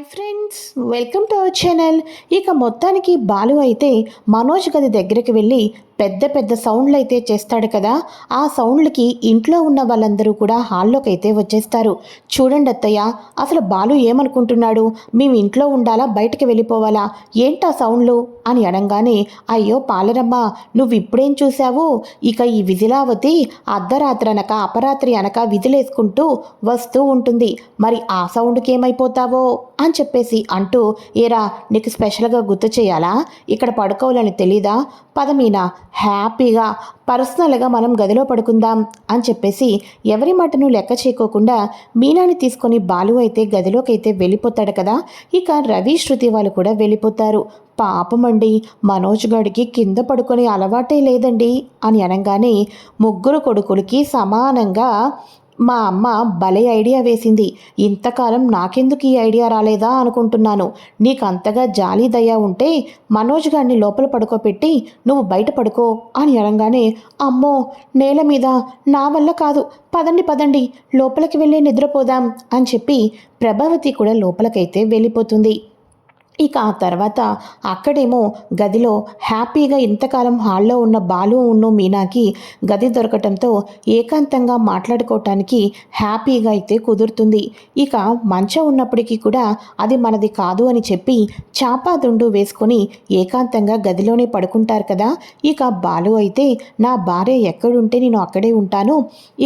Hi friends welcome to our channel ఇక మొత్తానికి బాలు అయితే మనోజ్ గది దగ్గరికి వెళ్ళి పెద్ద పెద్ద సౌండ్లు అయితే చేస్తాడు కదా ఆ సౌండ్లకి ఇంట్లో ఉన్న వాళ్ళందరూ కూడా హాల్లోకి అయితే వచ్చేస్తారు. చూడండి అత్తయ్య అసలు బాలు ఏమనుకుంటున్నాడు? మేము ఇంట్లో ఉండాలా బయటకు వెళ్ళిపోవాలా? ఏంటా సౌండ్లు? అని అనగానే అయ్యో పాలరమ్మ నువ్వు ఇప్పుడేం చూసావు ఇక ఈ విజిలావతి అర్ధరాత్రి అనక అపరాత్రి అనక విధులేసుకుంటూ వస్తూ ఉంటుంది. మరి ఆ సౌండ్కి ఏమైపోతావో అని చెప్పేసి అంటూ ఏరా నీకు స్పెషల్గా గుర్తు చేయాలా? ఇక్కడ పడుకోవాలని తెలీదా? పదమీనా హ్యాపీగా పర్సనల్గా మనం గదిలో పడుకుందాం అని చెప్పేసి ఎవరి మాటను లెక్క చేయకోకుండా మీనాని తీసుకొని బాలు అయితే గదిలోకి అయితే వెళ్ళిపోతాడు కదా. ఇక రవి శృతి వాళ్ళు కూడా వెళ్ళిపోతారు. పాపమండి మనోజ్ గడికి కింద పడుకొని అలవాటే లేదండి అని అనగానే ముగ్గురు కొడుకులకి సమానంగా మా అమ్మ భలే ఐడియా వేసింది. ఇంతకాలం నాకెందుకు ఈ ఐడియా రాలేదా అనుకుంటున్నాను. నీకు అంతగా జాలి దయ ఉంటే మనోజ్ గారిని లోపల పడుకోపెట్టి నువ్వు బయట పడుకో అని అనగానే అమ్మో నేల మీద నా వల్ల కాదు. పదండి పదండి లోపలికి వెళ్ళి నిద్రపోదాం అని చెప్పి ప్రభావతి కూడా లోపలికైతే వెళ్ళిపోతుంది. ఇక ఆ తర్వాత అక్కడేమో గదిలో హ్యాపీగా ఇంతకాలం హాల్లో ఉన్న బాలు ఉన్న మీనాకి గది దొరకటంతో ఏకాంతంగా మాట్లాడుకోవటానికి హ్యాపీగా అయితే కుదురుతుంది. ఇక మంచం ఉన్నప్పటికీ కూడా అది మనది కాదు అని చెప్పి చాపాదుండు వేసుకొని ఏకాంతంగా గదిలోనే పడుకుంటారు కదా. ఇక బాలు అయితే నా భార్య ఎక్కడుంటే నేను అక్కడే ఉంటాను.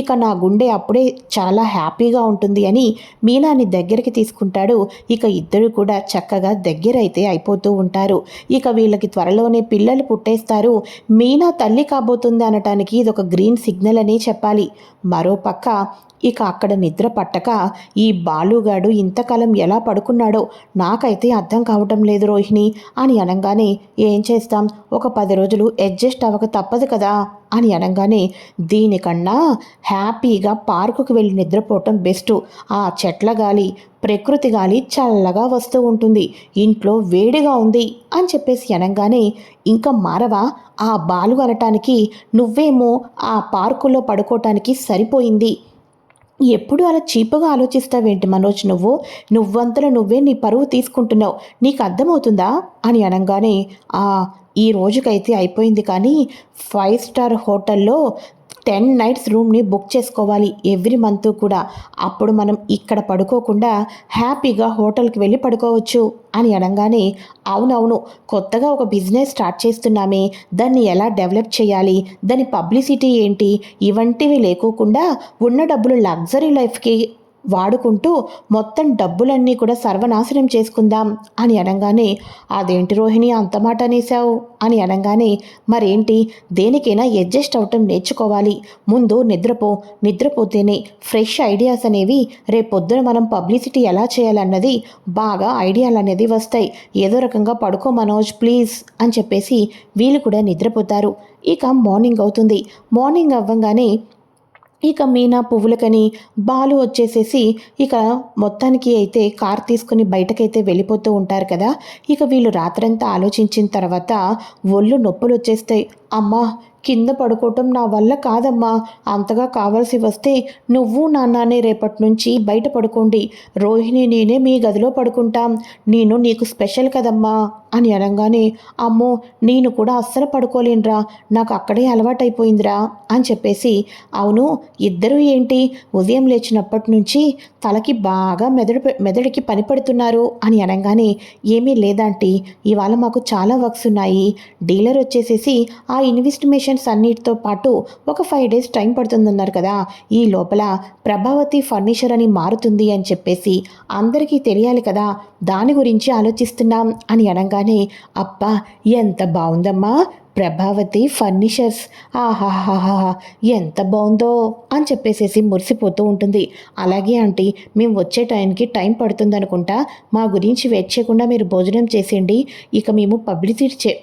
ఇక నా గుండె అప్పుడే చాలా హ్యాపీగా ఉంటుంది అని మీనాని దగ్గరికి తీసుకుంటాడు. ఇక ఇద్దరు కూడా చక్కగా దగ్గర అయితే అయిపోతూ ఉంటారు. ఇక వీళ్ళకి త్వరలోనే పిల్లలు పుట్టేస్తారు. మీనా తల్లి కాబోతుంది అనటానికి ఇది ఒక గ్రీన్ సిగ్నల్ అనే చెప్పాలి. మరోపక్క ఇక అక్కడ నిద్ర పట్టక ఈ బాలుగాడు ఇంతకాలం ఎలా పడుకున్నాడో నాకైతే అర్థం కావటం లేదు రోహిణి అని అనగానే ఏం చేస్తాం? ఒక పది రోజులు అడ్జస్ట్ అవ్వక తప్పదు కదా. అని అనగానే దీనికన్నా హ్యాపీగా పార్కుకి వెళ్ళి నిద్రపోవటం బెస్ట్. ఆ చెట్ల గాలి ప్రకృతి గాలి చల్లగా వస్తూ ఉంటుంది. ఇంట్లో వేడిగా ఉంది అని చెప్పేసి అనగానే ఇంకా మారవా? ఆ బాలు అనటానికి నువ్వేమో ఆ పార్కులో పడుకోవటానికి సరిపోయింది. ఎప్పుడు అలా చీపుగా ఆలోచిస్తావేంటి మనోజ్ నువ్వు? నువ్వంతలో నువ్వే నీ పరువు తీసుకుంటున్నావు. నీకు అర్థమవుతుందా? అని అనగానే ఆ ఈ రోజుకైతే అయిపోయింది కానీ ఫైవ్ స్టార్ హోటల్లో టెన్ నైట్స్ రూమ్ని బుక్ చేసుకోవాలి ఎవ్రీ మంత్ కూడా. అప్పుడు మనం ఇక్కడ పడుకోకుండా హ్యాపీగా హోటల్కి వెళ్ళి పడుకోవచ్చు అని అనగానే అవునవును కొత్తగా ఒక బిజినెస్ స్టార్ట్ చేస్తున్నామే. దాన్ని ఎలా డెవలప్ చేయాలి? దాని పబ్లిసిటీ ఏంటి? ఇవంటివి లేకోకుండా ఉన్న డబ్బులు లగ్జరీ లైఫ్కి వాడుకుంటూ మొత్తం డబ్బులన్నీ కూడా సర్వనాశనం చేసుకుందాం అని అనగానే అదేంటి రోహిణి అంత మాట అనేసావు అని అనగానే మరేంటి? దేనికైనా అడ్జస్ట్ అవటం నేర్చుకోవాలి. ముందు నిద్రపో. నిద్రపోతేనే ఫ్రెష్ ఐడియాస్ అనేవి రేపొద్దున మనం పబ్లిసిటీ ఎలా చేయాలన్నది బాగా ఐడియాలు అనేది వస్తాయి. ఏదో రకంగా పడుకో మనోజ్ ప్లీజ్ అని చెప్పేసి వీళ్ళు కూడా నిద్రపోతారు. ఇక మార్నింగ్ అవుతుంది. మార్నింగ్ అవ్వగానే ఇక మీనా పువ్వులకని బాలు వచ్చేసేసి ఇక మొత్తానికి అయితే కార్ తీసుకుని బయటకైతే వెళ్ళిపోతూ ఉంటారు కదా. ఇక వీళ్ళు రాత్రంతా ఆలోచించిన తర్వాత ఒళ్ళు నొప్పులు వచ్చేస్తాయి అమ్మా కింద పడుకోవటం నా వల్ల కాదమ్మా. అంతగా కావాల్సి వస్తే నువ్వు నాన్ననే రేపటి నుంచి బయట పడుకోండి. రోహిణి నేనే మీ గదిలో పడుకుంటాం. నేను నీకు స్పెషల్ కదమ్మా. అని అనగానే అమ్మో నేను కూడా అస్సలు పడుకోలేనురా. నాకు అక్కడే అలవాటైపోయిందిరా అని చెప్పేసి అవును ఇద్దరూ ఏంటి? ఉదయం లేచినప్పటి నుంచి తలకి బాగా మెదడు మెదడుకి పనిపడుతున్నారు అని అనగానే ఏమీ లేదంటే ఇవాళ మాకు చాలా వర్క్స్ ఉన్నాయి. డీలర్ వచ్చేసేసి ఆ ఇన్వెస్టిమేషన్ ఇన్వెస్టిమేషన్స్ అన్నిటితో పాటు ఒక ఫైవ్ డేస్ టైం పడుతుందన్నారు కదా. ఈ లోపల ప్రభావతి ఫర్నిచర్ అని మారుతుంది అని చెప్పేసి అందరికీ తెలియాలి కదా. దాని గురించి ఆలోచిస్తున్నాం అని అనగానే అబ్బా ఎంత బాగుందమ్మా ప్రభావతి ఫర్నిచర్స్ ఆహాహాహా ఎంత బాగుందో అని చెప్పేసేసి మురిసిపోతూ ఉంటుంది. అలాగే ఆంటీ మేము వచ్చే టైంకి టైం పడుతుంది అనుకుంటా మా గురించి వెయిట్ చేయకుండా మీరు భోజనం చేసేయండి. ఇక మేము పబ్లిసిటీ చే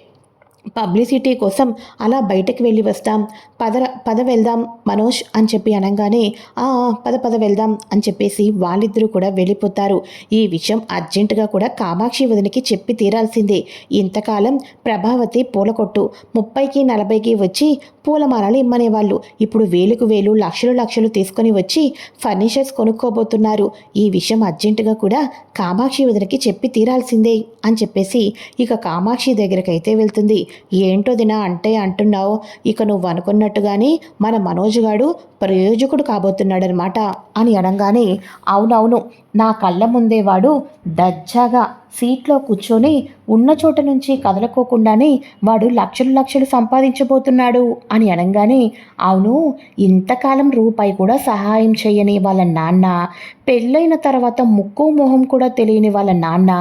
పబ్లిసిటీ కోసం అలా బయటకు వెళ్ళి వస్తాం. పద పద వెళ్దాం మనోజ్ అని చెప్పి అనగానే "ఆ, పద పద వెళ్దాం అని చెప్పేసి వాళ్ళిద్దరూ కూడా వెళ్ళిపోతారు. ఈ విషయం అర్జెంటుగా కూడా కామాక్షి వదినికి చెప్పి తీరాల్సిందే. ఇంతకాలం ప్రభావతి పూలకొట్టు ముప్పైకి నలభైకి వచ్చి పూలమాలలు ఇమ్మనేవాళ్ళు. ఇప్పుడు వేలుకు వేలు లక్షలు లక్షలు తీసుకొని వచ్చి ఫర్నిచర్స్ కొనుక్కోబోతున్నారు. ఈ విషయం అర్జెంటుగా కూడా కామాక్షి వదినకి చెప్పి తీరాల్సిందే అని చెప్పేసి ఇక కామాక్షి దగ్గరకైతే వెళ్తుంది. ఏంటో దినా అంటే అంటున్నావు. ఇక నువ్వు అనుకున్నట్టుగానే మన మనోజ్ గాడు ప్రయోజకుడు కాబోతున్నాడనమాట అని అనగానే అవునవును నా కళ్ళ ముందే వాడు దజ్జాగా సీట్లో కూర్చొని ఉన్న చోట నుంచి కదలకోకుండానే వాడు లక్షలు లక్షలు సంపాదించబోతున్నాడు అని అనగానే అవును ఇంతకాలం రూపాయి కూడా సహాయం చేయని వాళ్ళ నాన్న పెళ్ళైన తర్వాత ముక్కు మొహం కూడా తెలియని వాళ్ళ నాన్న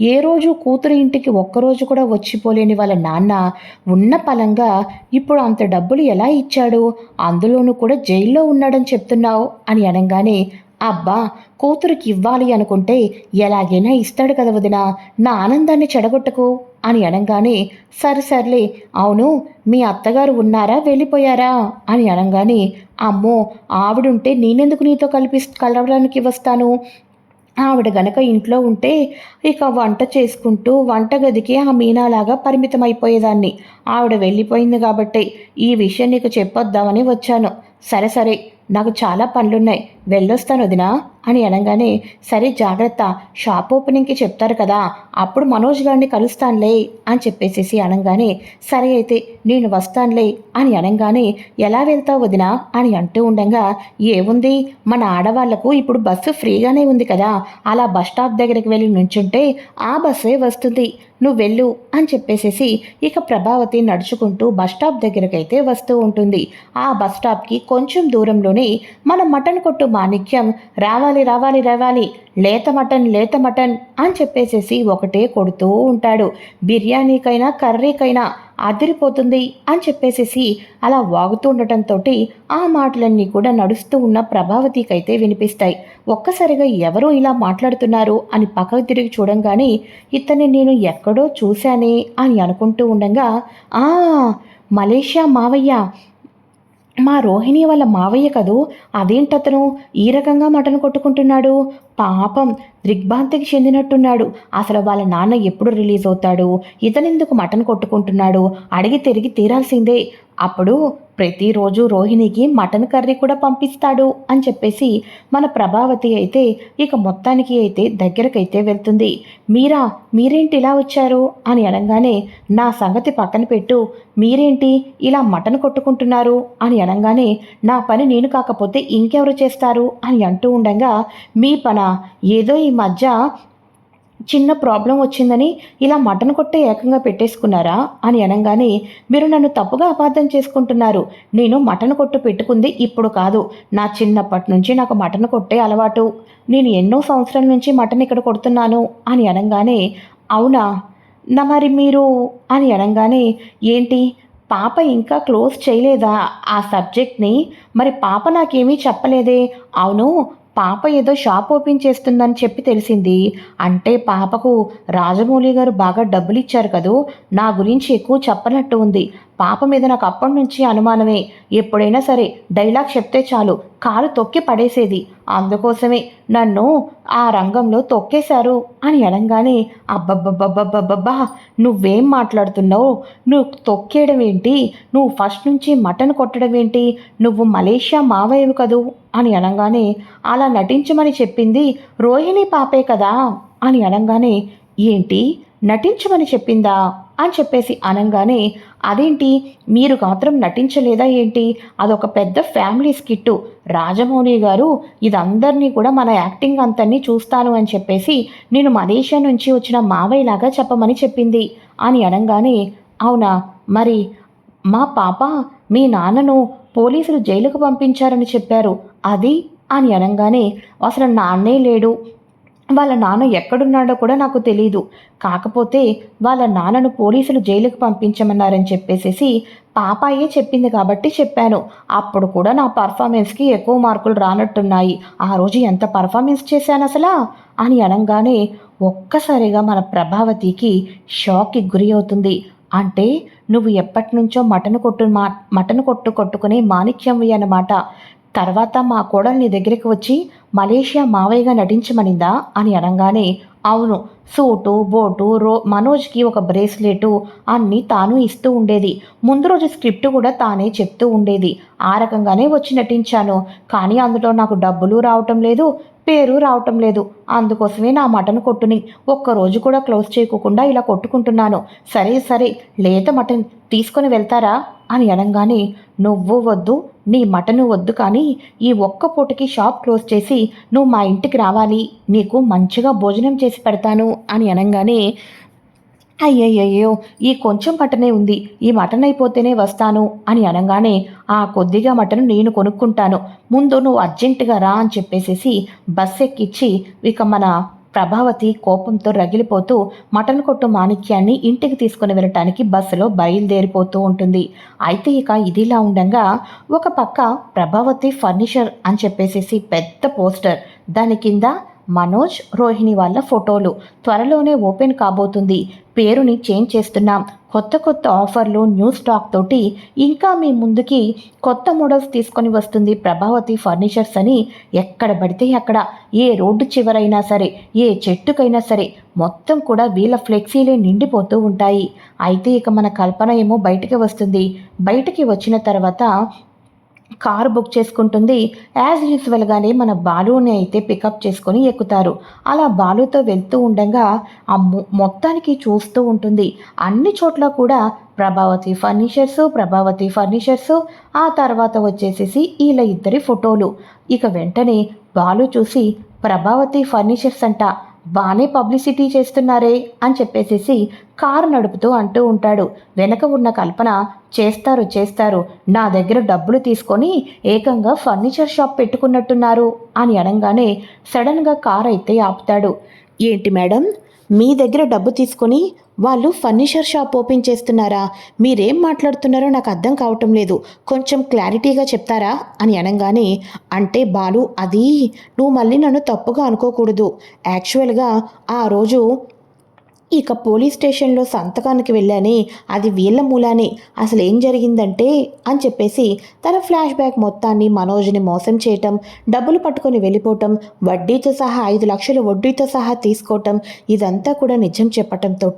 ఏ రోజు కూతురు ఇంటికి ఒక్కరోజు కూడా వచ్చిపోలేని వాళ్ళ నాన్న ఉన్న పలంగా ఇప్పుడు అంత డబ్బులు ఎలా ఇచ్చాడు? అందులోనూ కూడా జైల్లో ఉన్నాడని చెప్తున్నావు అని అనగానే అబ్బా కూతురికి ఇవ్వాలి అనుకుంటే ఎలాగైనా ఇస్తాడు కదా వదిన నా ఆనందాన్ని చెడగొట్టకు అని అనగానే సరే సర్లే అవును మీ అత్తగారు ఉన్నారా వెళ్ళిపోయారా అని అనగానే అమ్మో ఆవిడుంటే నేనెందుకు నీతో కలిపి కలవడానికి వస్తాను? ఆవిడ గనక ఇంట్లో ఉంటే ఇక వంట చేసుకుంటూ వంటగదికి ఆ మీనాలాగా పరిమితం అయిపోయేదాన్ని ఆవిడ వెళ్ళిపోయింది కాబట్టి ఈ విషయం నీకు చెప్పొద్దామని వచ్చాను. సరే సరే నాకు చాలా పనులున్నాయి. వెళ్ళొస్తాను వదినా అని అనగానే సరే జాగ్రత్త షాప్ ఓపెనింగ్కి చెప్తారు కదా అప్పుడు మనోజ్ గారిని కలుస్తానులే అని చెప్పేసేసి అనగానే సరే అయితే నేను వస్తానులే అని అనగానే ఎలా వెళ్తావు వదినా అని అంటూ ఉండగా ఏముంది మన ఆడవాళ్ళకు ఇప్పుడు బస్సు ఫ్రీగానే ఉంది కదా అలా బస్ స్టాప్ దగ్గరికి వెళ్ళి నుంచుంటే ఆ బస్సే వస్తుంది నువ్వు వెళ్ళు అని చెప్పేసేసి ఇక ప్రభావతి నడుచుకుంటూ బస్ స్టాప్ దగ్గరకైతే వస్తూ ఉంటుంది. ఆ బస్ స్టాప్కి కొంచెం దూరంలోనే మన మటన్ కొట్టు మాణిక్యం రావాలి రావాలి రావాలి లేత మటన్ లేత మటన్ అని చెప్పేసేసి ఒకటే కొడుతూ ఉంటాడు. బిర్యానీకైనా కర్రీకైనా అదిరిపోతుంది అని చెప్పేసేసి అలా వాగుతూ ఉండటంతో ఆ మాటలన్నీ కూడా నడుస్తూ ఉన్న ప్రభావతికైతే వినిపిస్తాయి. ఒక్కసారిగా ఎవరో ఇలా మాట్లాడుతున్నారు అని పక్కకు తిరిగి చూడంగానే ఇతన్ని నేను ఎక్కడో చూశానే అని అనుకుంటూ ఉండగా ఆ మలేషియా మావయ్య మా రోహిణి వాళ్ళ మావయ్య కదూ అదేంటతను? ఈ రకంగా మటన్ కొట్టుకుంటున్నాడు. పాపం దిగ్భ్రాంతికి చెందినట్టున్నాడు. అసలు వాళ్ళ నాన్న ఎప్పుడు రిలీజ్ అవుతాడు? ఇతనెందుకు మటన్ కొట్టుకుంటున్నాడు? అడిగి తిరిగి తీరాల్సిందే. అప్పుడు ప్రతిరోజు రోహిణికి మటన్ కర్రీ కూడా పంపిస్తాడు అని చెప్పేసి మన ప్రభావతి అయితే ఇక మొత్తానికి అయితే దగ్గరకైతే వెళ్తుంది. మీరా మీరేంటి ఇలా వచ్చారు? అని అనగానే నా సంగతి పక్కన పెట్టు. మీరేంటి ఇలా మటన్ కొట్టుకుంటున్నారు? అని అనగానే నా పని నేను కాకపోతే ఇంకెవరు చేస్తారు? అని అంటూ ఉండగా మీ పన? ఏదో ఈ మధ్య చిన్న ప్రాబ్లం వచ్చిందని ఇలా మటన్ కొట్టే ఏకంగా పెట్టేసుకున్నారా అని అనగానే మీరు నన్ను తప్పుగా అపార్థం చేసుకుంటున్నారు. నేను మటన్ కొట్టు పెట్టుకుంది ఇప్పుడు కాదు. నా చిన్నప్పటి నుంచి నాకు మటన్ కొట్టే అలవాటు. నేను ఎన్నో సంవత్సరాల నుంచి మటన్ ఇక్కడ కొడుతున్నాను అని అనగానే అవునా? నా మరి మీరు? అని అనగానే ఏంటి? పాప ఇంకా క్లోజ్ చేయలేదా ఆ సబ్జెక్ట్ని? మరి పాప నాకేమీ చెప్పలేదే? అవును పాప ఏదో షాప్ ఓపెన్ చేస్తుందని చెప్పి తెలిసింది. అంటే పాపకు రాజమౌళి గారు బాగా డబ్బులు ఇచ్చారు కదూ? నా గురించి ఎక్కువ చెప్పనట్టు ఉంది. పాప మీద నాకు అప్పటి నుంచి అనుమానమే. ఎప్పుడైనా సరే డైలాగ్ చెప్తే చాలు. కాలు తొక్కి పడేసేది. అందుకోసమే నన్ను ఆ రంగంలో తొక్కేశారు అని అనగానే అబ్బబ్బబ్బబ్బబ్బబ్బా నువ్వేం మాట్లాడుతున్నావు? నువ్వు తొక్కేయడం ఏంటి? నువ్వు ఫస్ట్ నుంచి మటన్ కొట్టడం ఏంటి? నువ్వు మలేషియా మావయ్యవు కదూ? అని అనగానే అలా నటించమని చెప్పింది రోహిణి పాపే కదా? అని అనగానే ఏంటి? నటించమని చెప్పిందా? అని చెప్పేసి అనగానే అదేంటి? మీరు మాత్రం నటించలేదా ఏంటి? అదొక పెద్ద ఫ్యామిలీ స్కిట్టు. రాజమౌళి గారు ఇదందరినీ కూడా మన యాక్టింగ్ అంతని చూస్తాను అని చెప్పేసి నేను మలేషియా నుంచి వచ్చిన మావయ్యలాగా చెప్పమని చెప్పింది. అని అనగానే అవునా? మరి మా పాప మీ నాన్నను పోలీసులు జైలుకు పంపించారని చెప్పారు. అది? అని అనగానే అసలు నాన్నే లేడు. వాళ్ళ నాన్న ఎక్కడున్నాడో కూడా నాకు తెలీదు. కాకపోతే వాళ్ళ నాన్నను పోలీసులు జైలుకు పంపించమన్నారని చెప్పేసేసి పాపాయే చెప్పింది కాబట్టి చెప్పాను. అప్పుడు కూడా నా పర్ఫార్మెన్స్కి ఎక్కువ మార్కులు రానట్టున్నాయి. ఆ రోజు ఎంత పర్ఫార్మెన్స్ చేశాను అసలా? అని అనగానే ఒక్కసారిగా మన ప్రభావతికి షాక్కి గురి అవుతుంది. అంటే నువ్వు ఎప్పటి నుంచో మటన్ కొట్టు మా మటన్ కొట్టు కొట్టుకునే మాణిక్యంవి అన్నమాట. తర్వాత మా కోడలు నీ దగ్గరికి వచ్చి మలేషియా మావయ్యగా నటించమనిందా? అని అనగానే అవును సూటు బోటు రో మనోజ్కి ఒక బ్రేస్లెటు అన్నీ తాను ఇస్తూ ఉండేది. ముందు రోజు స్క్రిప్ట్ కూడా తానే చెప్తూ ఉండేది. ఆ రకంగానే వచ్చి నటించాను. కానీ అందులో నాకు డబ్బులు రావటం లేదు. పేరు రావటం లేదు. అందుకోసమే నా మటన్ కొట్టుని. ఒక్కరోజు కూడా క్లోజ్ చేయకుండా ఇలా కొట్టుకుంటున్నాను. సరే సరే లేత మటన్ తీసుకొని వెళ్తారా? అని అనగానే నువ్వు వద్దు నీ మటను వద్దు కానీ ఈ ఒక్క పూటకి షాప్ క్లోజ్ చేసి నువ్వు మా ఇంటికి రావాలి. నీకు మంచిగా భోజనం చేసి పెడతాను అని అనగానే అయ్యయ్యయ్యో ఈ కొంచెం మటనే ఉంది. ఈ మటన్ అయిపోతేనే వస్తాను అని అనగానే ఆ కొద్దిగా మటన్ నేను కొనుక్కుంటాను. ముందు నువ్వు అర్జెంటుగా రా అని చెప్పేసేసి బస్ ఎక్కిచ్చి ఇక మన ప్రభావతి కోపంతో రగిలిపోతూ మటన్ కొట్టు మాణిక్యాన్ని ఇంటికి తీసుకుని వెళ్ళటానికి బస్సులో బయలుదేరిపోతూ ఉంటుంది. అయితే ఇక ఇదిలా ఉండగా ఒక పక్క ప్రభావతి ఫర్నిచర్ అని చెప్పేసేసి పెద్ద పోస్టర్. దాని కింద మనోజ్ రోహిణి వాళ్ళ ఫోటోలు. త్వరలోనే ఓపెన్ కాబోతుంది. పేరుని చేంజ్ చేస్తున్నాం. కొత్త కొత్త ఆఫర్లు న్యూ స్టాక్ తోటి ఇంకా మీ ముందుకి కొత్త మోడల్స్ తీసుకొని వస్తుంది ప్రభావతి ఫర్నిచర్స్ అని. ఎక్కడ పడితే అక్కడ. ఏ రోడ్డు చివరైనా సరే ఏ చెట్టుకైనా సరే మొత్తం కూడా వీళ్ళ ఫ్లెక్సీలే నిండిపోతూ ఉంటాయి. అయితే ఇక మన కల్పన ఏమో బయటికి వస్తుంది. బయటికి వచ్చిన తర్వాత కారు బుక్ చేసుకుంటుంది. యాజ్ యూజువల్గానే మన బాలుని అయితే పికప్ చేసుకొని ఎక్కుతారు. అలా బాలుతో వెళ్తూ ఉండగా ఆ మొత్తానికి చూస్తూ ఉంటుంది. అన్ని చోట్ల కూడా ప్రభావతి ఫర్నిచర్స్ ప్రభావతి ఫర్నిచర్స్. ఆ తర్వాత వచ్చేసేసి వీళ్ళ ఇద్దరి ఫోటోలు. ఇక వెంటనే బాలు చూసి ప్రభావతి ఫర్నిచర్స్ అంట బాగానే పబ్లిసిటీ చేస్తున్నారే అని చెప్పేసేసి కారు నడుపుతూ అంటూ ఉంటాడు. వెనక ఉన్న కల్పన చేస్తారు చేస్తారు. నా దగ్గర డబ్బులు తీసుకొని ఏకంగా ఫర్నిచర్ షాప్ పెట్టుకున్నట్టున్నారు అని అనగానే సడన్గా కార్ అయితే ఆపుతాడు. ఏంటి మేడం? మీ దగ్గర డబ్బు తీసుకొని వాళ్ళు ఫర్నిచర్ షాప్ ఓపెన్ చేస్తున్నారా? మీరేం మాట్లాడుతున్నారో నాకు అర్థం కావటం లేదు. కొంచెం క్లారిటీగా చెప్తారా? అని అనగానే అంటే బాలు అది నువ్వు మళ్ళీ నన్ను తప్పుగా అనుకోకూడదు. యాక్చువల్గా ఆ రోజు ఇక పోలీస్ స్టేషన్లో సంతకానికి వెళ్ళాని అది వీళ్ళ మూలానే. అసలు ఏం జరిగిందంటే అని చెప్పేసి తన ఫ్లాష్ బ్యాక్ మొత్తాన్ని మనోజ్ని మోసం చేయటం డబ్బులు పట్టుకొని వెళ్ళిపోవటం వడ్డీతో సహా ఐదు లక్షలు వడ్డీతో సహా తీసుకోవటం ఇదంతా కూడా నిజం చెప్పటంతో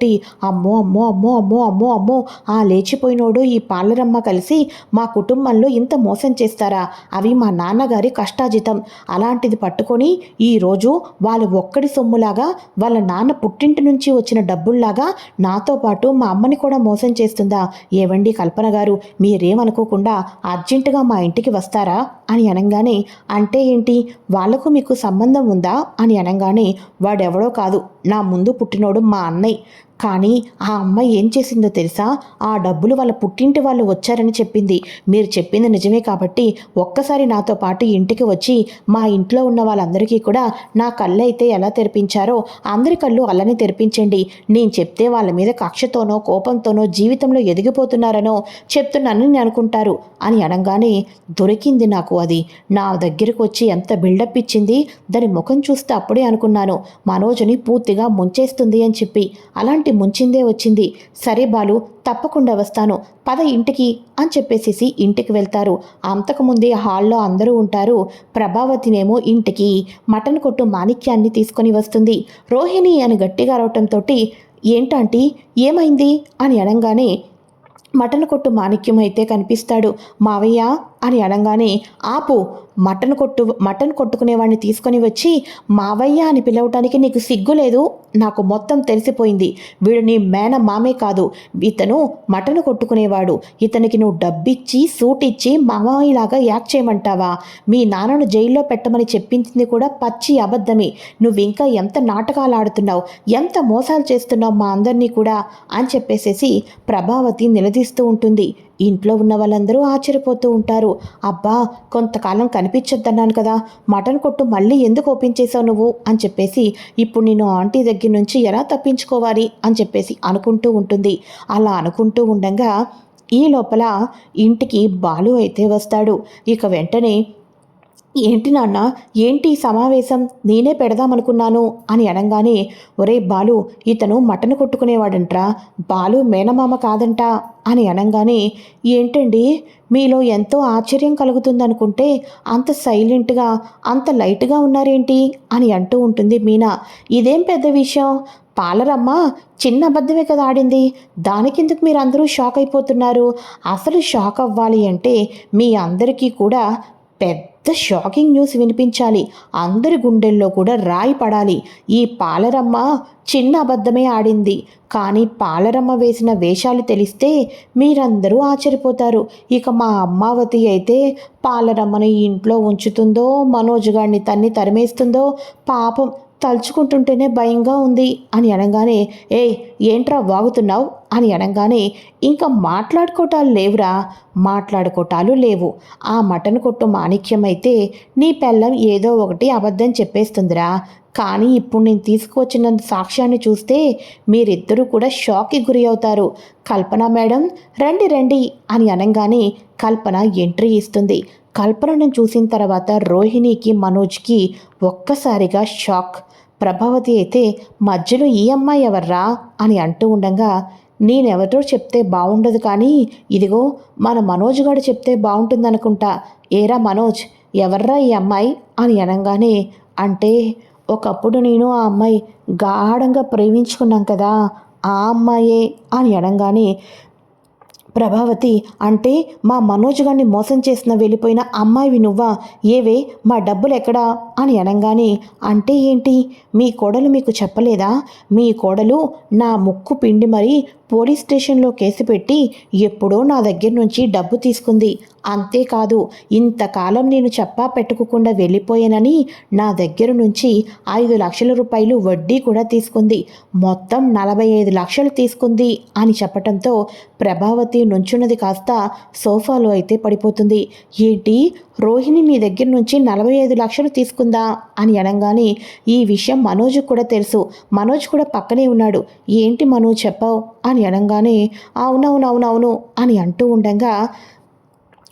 అమ్మో అమ్మో అమ్మో అమ్మో అమ్మో అమ్మో ఆ లేచిపోయినోడు ఈ పాలరమ్మ కలిసి మా కుటుంబంలో ఇంత మోసం చేస్తారా? అవి మా నాన్నగారి కష్టాజితం. అలాంటిది పట్టుకొని ఈరోజు వాళ్ళు ఒక్కడి సొమ్ములాగా వాళ్ళ నాన్న పుట్టింటి నుంచి వచ్చిన వచ్చిన డబ్బుల్లాగా నాతో పాటు మా అమ్మని కూడా మోసం చేస్తుందా? ఏవండి కల్పన గారు? మీరేమనుకోకుండా అర్జెంటుగా మా ఇంటికి వస్తారా? అని అనగానే అంటే ఏంటి? వాళ్ళకు మీకు సంబంధం ఉందా? అని అనగానే వాడెవడో కాదు నా ముందు పుట్టినోడు మా అన్నయ్య. కానీ ఆ అమ్మాయి ఏం చేసిందో తెలుసా? ఆ డబ్బులు వాళ్ళ పుట్టింటి వాళ్ళు వచ్చారని చెప్పింది. మీరు చెప్పింది నిజమే కాబట్టి ఒక్కసారి నాతో పాటు ఇంటికి వచ్చి మా ఇంట్లో ఉన్న వాళ్ళందరికీ కూడా నా కళ్ళు అయితే ఎలా తెరిపించారో అందరి కళ్ళు అలానే తెరిపించండి. నేను చెప్తే వాళ్ళ మీద కక్షతోనో కోపంతోనో జీవితంలో ఎదిగిపోతున్నారనో చెప్తున్నానని అనుకుంటారు అని అనగానే దొరికింది నాకు అది. నా దగ్గరకు వచ్చి ఎంత బిల్డప్ ఇచ్చింది? దాని ముఖం చూస్తే అప్పుడే అనుకున్నాను. మనోజుని పూర్తిగా ముంచేస్తుంది అని చెప్పి. అలాంటి ఇంటి ముంచిందే వచ్చింది. సరే బాలు తప్పకుండా వస్తాను. పద ఇంటికి అని చెప్పేసేసి ఇంటికి వెళ్తారు. అంతకుముందే హాల్లో అందరూ ఉంటారు. ప్రభావతినేమో ఇంటికి మటన్ కొట్టు మాణిక్యాన్ని తీసుకొని వస్తుంది. రోహిణి అని గట్టిగా రావటంతో ఏంటంటీ ఏమైంది? అని అనగానే మటన్ కొట్టు మాణిక్యం అయితే కనిపిస్తాడు. మావయ్య అని అనగానే ఆపు మటన్ కొట్టు మటన్ కొట్టుకునేవాడిని తీసుకొని వచ్చి మావయ్య అని పిలవటానికి నీకు సిగ్గు లేదు? నాకు మొత్తం తెలిసిపోయింది. వీడు నీ మేన మామే కాదు. ఇతను మటన్ కొట్టుకునేవాడు. ఇతనికి నువ్వు డబ్బిచ్చి సూట్ ఇచ్చి మామయ్యలాగా యాక్ట్ చేయమంటావా? మీ నాన్నను జైల్లో పెట్టమని చెప్పించింది కూడా పచ్చి అబద్ధమే. నువ్వు ఇంకా ఎంత నాటకాలు ఆడుతున్నావు ఎంత మోసాలు చేస్తున్నావు మా అందరినీ కూడా? అని చెప్పేసేసి ప్రభావతి నిలదీస్తూ ఉంటుంది. ఇంట్లో ఉన్న వాళ్ళందరూ ఆశ్చర్యపోతూ ఉంటారు. అబ్బా కొంతకాలం కనిపించొద్దన్నాను కదా మటన్ కొట్టు మళ్ళీ ఎందుకు ఓపెన్ చేసావు నువ్వు? అని చెప్పేసి ఇప్పుడు నేను ఆంటీ దగ్గర నుంచి ఎలా తప్పించుకోవాలి? అని చెప్పేసి అనుకుంటూ ఉంటుంది. అలా అనుకుంటూ ఉండగా ఈ లోపల ఇంటికి బాలు అయితే వస్తాడు. ఇక వెంటనే ఏంటి నాన్న? ఏంటి ఈ సమావేశం? నేనే పెడదామనుకున్నాను అని అనగానే ఒరే బాలు ఇతను మటన్ కొట్టుకునేవాడంట్రా. బాలు మేనమామ కాదంట అని అనగానే ఏంటండి? మీలో ఎంతో ఆశ్చర్యం కలుగుతుందనుకుంటే అంత సైలెంట్గా అంత లైట్గా ఉన్నారేంటి? అని అంటూ ఉంటుంది మీనా. ఇదేం పెద్ద విషయం? పాలరమ్మ చిన్న అబద్ధమే కదా ఆడింది. దానికెందుకు మీరు అందరూ షాక్ అయిపోతున్నారు అసలు షాక్ అవ్వాలి అంటే మీ అందరికీ కూడా పెద్ద షాకింగ్ న్యూస్ వినిపించాలి. అందరి గుండెల్లో కూడా రాయి పడాలి. ఈ పాలరమ్మ చిన్న అబద్ధమే ఆడింది. కానీ పాలరమ్మ వేసిన వేషాలు తెలిస్తే మీరందరూ ఆశ్చర్యపోతారు. ఇక మా అమ్మావతి అయితే పాలరమ్మని ఇంట్లో ఉంచుతుందో మనోజ్ గారిని తన్ని తరిమేస్తుందో పాపం తలుచుకుంటుంటేనే భయంగా ఉంది అని అనగానే ఏయ్ ఏంట్రా వాగుతున్నావు? అని అనగానే ఇంకా మాట్లాడుకోవటాలు లేవురా. మాట్లాడుకోవటాలు లేవు. ఆ మటన్ కొట్టు మాణిక్యం అయితే నీ పెళ్ళం ఏదో ఒకటి అబద్ధం చెప్పేస్తుందిరా. కానీ ఇప్పుడు నేను తీసుకువచ్చిన సాక్ష్యాన్ని చూస్తే మీరిద్దరూ కూడా షాక్కి గురి అవుతారు. కల్పన మేడం రండి రండి అని అనగానే కల్పన ఎంట్రీ ఇస్తుంది. కల్పనను చూసిన తర్వాత రోహిణికి మనోజ్కి ఒక్కసారిగా షాక్. ప్రభావతి అయితే మధ్యలో ఈ అమ్మాయి ఎవర్రా? అని అంటూ ఉండగా నేనెవరో చెప్తే బాగుండదు కానీ ఇదిగో మన మనోజ్ గారు చెప్తే బాగుంటుందనుకుంటా ఏరా మనోజ్ ఎవర్రా ఈ అమ్మాయి? అని అనగానే అంటే ఒకప్పుడు నేను ఆ అమ్మాయి గాఢంగా ప్రేమించుకున్నాం కదా ఆ అమ్మాయే అని అనగానే ప్రభావతి అంటే మా మనోజ్ గారిని మోసం చేసిన వెళ్ళిపోయిన అమ్మాయివి నువ్వా? ఏవే? మా డబ్బులు ఎక్కడా? అని అనగానే అంటే ఏంటి? మీ కోడలు మీకు చెప్పలేదా? మీ కోడలు నా ముక్కు పిండి మరి పోలీస్ స్టేషన్లో కేసు పెట్టి ఎప్పుడో నా దగ్గర నుంచి డబ్బు తీసుకుంది. అంతేకాదు ఇంతకాలం నేను చెప్పా పెట్టుకోకుండా వెళ్ళిపోయానని నా దగ్గర నుంచి ఐదు లక్షల రూపాయలు వడ్డీ కూడా తీసుకుంది. మొత్తం నలభై ఐదు లక్షలు తీసుకుంది అని చెప్పటంతో ప్రభావతి నుంచున్నది కాస్త సోఫాలో అయితే పడిపోతుంది. ఏంటి? రోహిణి నీ దగ్గర నుంచి నలభై ఐదు లక్షలు తీసుకుందా? అని అనగానే ఈ విషయం మనోజ్ కూడా తెలుసు. మనోజ్ కూడా పక్కనే ఉన్నాడు. ఏంటి మనోజ్ చెప్పావు? అని అనగానే అవునవునవునవును అని అంటూ ఉండగా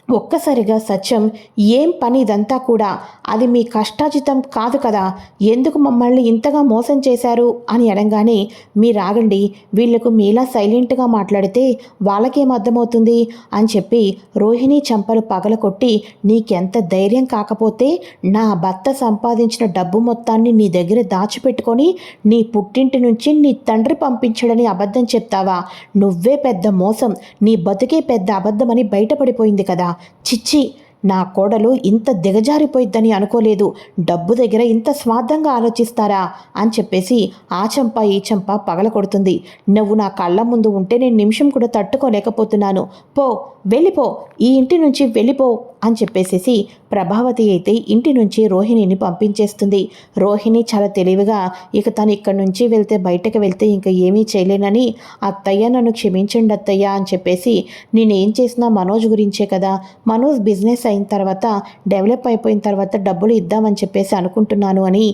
ఒక్కసారిగా సత్యం ఏం పని ఇదంతా కూడా? అది మీ కష్టాజితం కాదు కదా? ఎందుకు మమ్మల్ని ఇంతగా మోసం చేశారు? అని అడగానే మీరు ఆగండి వీళ్ళకు మీలా సైలెంట్గా మాట్లాడితే వాళ్ళకేం అర్థమవుతుంది? అని చెప్పి రోహిణి చంపలు పగలకొట్టి నీకెంత ధైర్యం కాకపోతే నా భర్త సంపాదించిన డబ్బు మొత్తాన్ని నీ దగ్గర దాచిపెట్టుకొని నీ పుట్టింటి నుంచి నీ తండ్రి పంపించడని అబద్ధం చెప్తావా? నువ్వే పెద్ద మోసం నీ బతుకే పెద్ద అబద్ధమని బయటపడిపోయింది కదా? చిచ్చి నా కోడలు ఇంత దిగజారిపోయిద్దని అనుకోలేదు. డబ్బు దగ్గర ఇంత స్వార్థంగా ఆలోచిస్తారా? అని చెప్పేసి ఆ చంప ఈ చంప పగల కొడుతుంది. నువ్వు నా కళ్ళ ముందు ఉంటే నేను నిమిషం కూడా తట్టుకోలేకపోతున్నాను. పో వెళ్ళిపో. ఈ ఇంటి నుంచి వెళ్ళిపో. అని చెప్పేసేసి ప్రభావతి అయితే ఇంటి నుంచి రోహిణిని పంపించేస్తుంది. రోహిణి చాలా తెలివిగా ఇక తను ఇక్కడి నుంచి వెళ్తే బయటకు వెళ్తే ఇంకా ఏమీ చేయలేనని అత్తయ్య నన్ను క్షమించండి అత్తయ్య అని చెప్పేసి నేనేం చేసినా మనోజ్ గురించే కదా మనోజ్ బిజినెస్ అయిన తర్వాత డెవలప్ అయిపోయిన తర్వాత డబ్బులు ఇద్దామని చెప్పేసి అనుకుంటున్నాను అని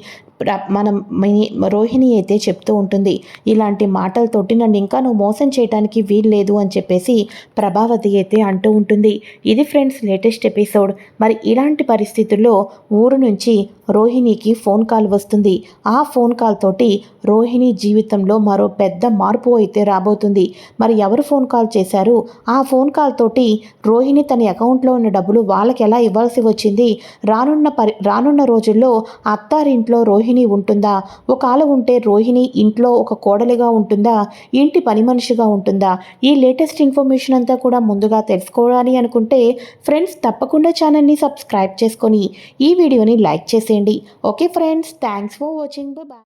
మనం రోహిణి అయితే చెప్తూ ఉంటుంది ఇలాంటి మాటలతోటి నన్ను ఇంకా నువ్వు మోసం చేయడానికి వీల్లేదు అని చెప్పేసి ప్రభావతి అయితే అంటూ ఉంటుంది. ఇది ఫ్రెండ్స్ లేటెస్ట్ ఎపిసోడ్. మరి ఇలాంటి పరిస్థితుల్లో ఊరు నుంచి రోహిణికి ఫోన్ కాల్ వస్తుంది. ఆ ఫోన్ కాల్ తోటి రోహిణి జీవితంలో మరో పెద్ద మార్పు అయితే రాబోతుంది. మరి ఎవరు ఫోన్ కాల్ చేశారు? ఆ ఫోన్ కాల్ తోటి రోహిణి తన అకౌంట్లో ఉన్న డబ్బులు వాళ్ళకి ఎలా ఇవ్వాల్సి వచ్చింది? రానున్న పరి రానున్న రోజుల్లో అత్తారింట్లో రోహిణి ఉంటుందా? ఒకవేళ ఉంటే రోహిణి ఇంట్లో ఒక కోడలిగా ఉంటుందా? ఇంటి పని మనిషిగా ఉంటుందా? ఈ లేటెస్ట్ ఇన్ఫర్మేషన్ అంతా కూడా ముందుగా తెలుసుకోవాలి అనుకుంటే ఫ్రెండ్స్ తప్పకుండా ఛానల్ని సబ్స్క్రైబ్ చేసుకొని ఈ వీడియోని లైక్ చేసేయండి. Okay friends thanks for watching. Bye